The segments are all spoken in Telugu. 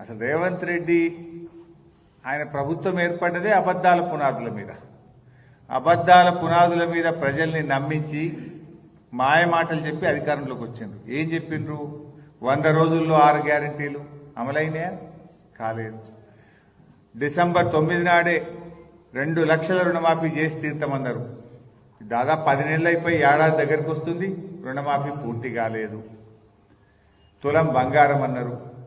అసలు రేవంత్ రెడ్డి ఆయన ప్రభుత్వం ఏర్పడ్డదే అబద్ధాల పునాదుల మీద. అబద్ధాల పునాదుల మీద ప్రజల్ని నమ్మించి మాయ మాటలు చెప్పి అధికారంలోకి వచ్చిండ్రు. ఏం చెప్పిండ్రు? వంద రోజుల్లో ఆరు గ్యారంటీలు అమలైనాయా? కాలేదు. డిసెంబర్ తొమ్మిది నాడే రెండు లక్షల రుణమాఫీ చేసి తీర్థమన్నారు దాదాపు పది నెలలు అయిపోయి ఏడాది దగ్గరకు వస్తుంది రుణమాఫీ పూర్తి కాలేదు. తులం బంగారం అన్నారు.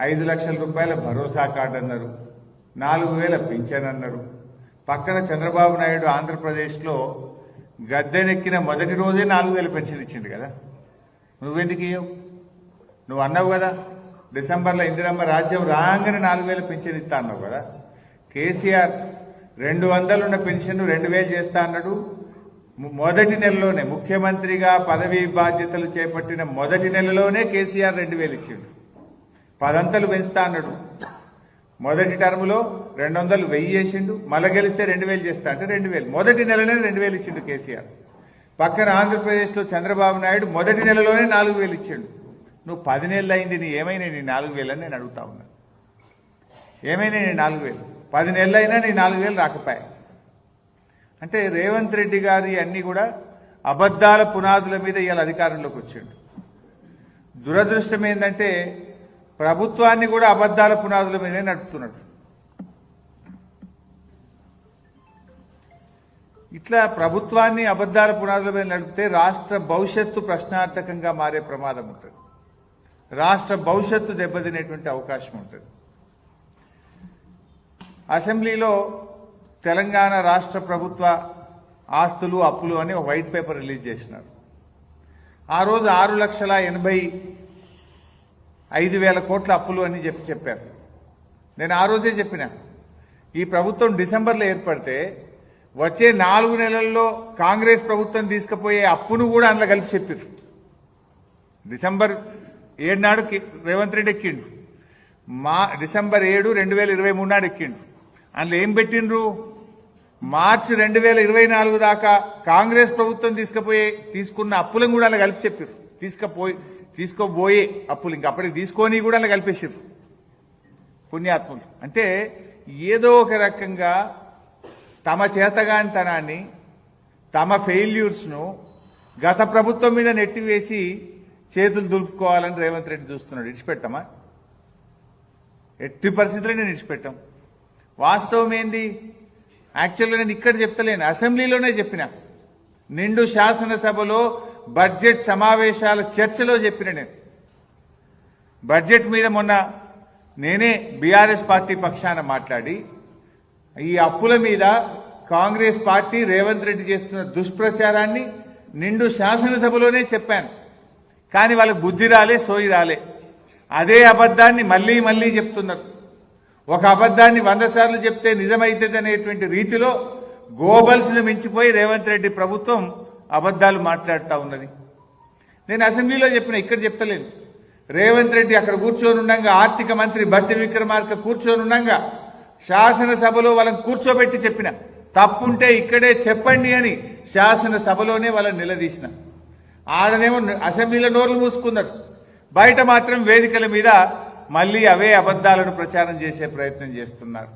ఐదు లక్షల రూపాయల భరోసా కార్డు అన్నారు నాలుగు వేల పింఛన్ అన్నారు. పక్కన చంద్రబాబు నాయుడు ఆంధ్రప్రదేశ్లో గద్దెనెక్కిన మొదటి రోజే నాలుగు వేల పెన్షన్ ఇచ్చింది కదా. నువ్వెందుకు ఇయ్యవు? నువ్వు అన్నావు కదా డిసెంబర్లో ఇందిరమ్మ రాజ్యం రాగానే నాలుగు వేల పెన్షన్ ఇస్తా అన్నావు కదా. కేసీఆర్ రెండు వందలున్న పెన్షన్ రెండు వేలు చేస్తా అన్నాడు. మొదటి నెలలోనే ముఖ్యమంత్రిగా పదవీ బాధ్యతలు చేపట్టిన మొదటి నెలలోనే కేసీఆర్ రెండు వేలు ఇచ్చిండు. పదంతలు పెంచుతా అన్నాడు. మొదటి టర్ములో రెండు వందలు వెయ్యి చేసిండు మళ్ళా గెలిస్తే రెండు వేలు చేస్తా అంటే రెండు వేలు. మొదటి నెలలోనే రెండు వేలు ఇచ్చిండు కేసీఆర్. పక్కన ఆంధ్రప్రదేశ్లో చంద్రబాబు నాయుడు మొదటి నెలలోనే నాలుగు వేలు ఇచ్చిండు. నువ్వు పది నెలలు అయింది నీ ఏమైనా నీ నాలుగు వేలు అని నేను అడుగుతా ఉన్నా. ఏమైనా నీ నాలుగు వేలు. పది నెలలు అయినా నీ నాలుగు వేలు రాకపోయా? అంటే రేవంత్ రెడ్డి గారి అన్ని కూడా అబద్ధాల పునాదుల మీద ఇవాళ అధికారంలోకి వచ్చిండు. దురదృష్టం ఏంటంటే ప్రభుత్వాన్ని కూడా అబద్ధాల పునాదుల మీదే నడుపుతున్నాడు. ఇట్లా ప్రభుత్వాన్ని అబద్ధాల పునాదుల మీద నడిపితే రాష్ట్ర భవిష్యత్తు ప్రశ్నార్థకంగా మారే ప్రమాదం ఉంటుంది. రాష్ట్ర భవిష్యత్తు దెబ్బతినేటువంటి అవకాశం ఉంటుంది. అసెంబ్లీలో తెలంగాణ రాష్ట్ర ప్రభుత్వ ఆస్తులు అప్పులు అని ఒక వైట్ పేపర్ రిలీజ్ చేసినారు. ఆ రోజు ఆరు లక్షల ఎనభై ఐదు వేల కోట్ల అప్పులు అని చెప్పి చెప్పారు. నేను ఆ రోజే చెప్పిన. ఈ ప్రభుత్వం డిసెంబర్లో ఏర్పడితే వచ్చే నాలుగు నెలల్లో కాంగ్రెస్ ప్రభుత్వం తీసుకుపోయే అప్పును కూడా అందులో కలిపి చెప్పారు డిసెంబర్ ఏడు నాడు రేవంత్ రెడ్డి ఎక్కిండు. మా డిసెంబర్ ఏడు రెండు వేల ఇరవై మూడు నాడు ఎక్కిండు. అందులో ఏం పెట్టిండ్రు? మార్చి రెండు వేల ఇరవై నాలుగు దాకా కాంగ్రెస్ ప్రభుత్వం తీసుకుపోయే తీసుకున్న అప్పులను కూడా అలా కలిపి చెప్పారు తీసుకుపోయి తీసుకోబోయే అప్పులు ఇంకా అప్పటికి తీసుకొని కూడా అలా కలిపేసారు పుణ్యాత్ములు. అంటే ఏదో ఒక రకంగా తమ చేతగానితనాన్ని తమ ఫెయిల్యూర్స్ను గత ప్రభుత్వం మీద నెట్టివేసి చేతులు దులుపుకోవాలని రేవంత్ రెడ్డి చూస్తున్నాడు. ఇడిచిపెట్టమా ఎట్టి పరిస్థితుల్లో నేను ఇడిచిపెట్టాం వాస్తవం ఏంది యాక్చువల్గా నేను ఇక్కడ చెప్తలేను. అసెంబ్లీలోనే చెప్పిన. నిండు శాసనసభలో బడ్జెట్ సమావేశాల చర్చలో చెప్పిన నేను. బడ్జెట్ మీద మొన్న నేనే బీఆర్ఎస్ పార్టీ పక్షాన మాట్లాడి ఈ అప్పుల మీద కాంగ్రెస్ పార్టీ రేవంత్ రెడ్డి చేస్తున్న దుష్ప్రచారాన్ని నిండు శాసనసభలోనే చెప్పాను. కానీ వాళ్ళకి బుద్ధి రాలే సోయి రాలే. అదే అబద్ధాన్ని మళ్ళీ మళ్ళీ చెప్తున్నారు. ఒక అబద్ధాన్ని వంద సార్లు చెప్తే నిజమైతుంది అనేటువంటి రీతిలో గోబల్స్ను మించిపోయి రేవంత్ రెడ్డి ప్రభుత్వం అబద్ధాలు మాట్లాడుతూ ఉన్నది. నేను అసెంబ్లీలో చెప్పిన ఇక్కడ చెప్తలేను రేవంత్ రెడ్డి అక్కడ కూర్చొని ఉండగా ఆర్థిక మంత్రి భట్టి విక్రమార్క కూర్చొని ఉండగా శాసనసభలో వాళ్ళని కూర్చోబెట్టి చెప్పిన. తప్పుంటే ఇక్కడే చెప్పండి అని శాసనసభలోనే వాళ్ళని నిలదీసిన. ఆడనేమో అసెంబ్లీలో నోర్లు మూసుకున్నారు బయట మాత్రం వేదికల మీద మళ్ళీ అవే అబద్ధాలను ప్రచారం చేసే ప్రయత్నం చేస్తున్నారు.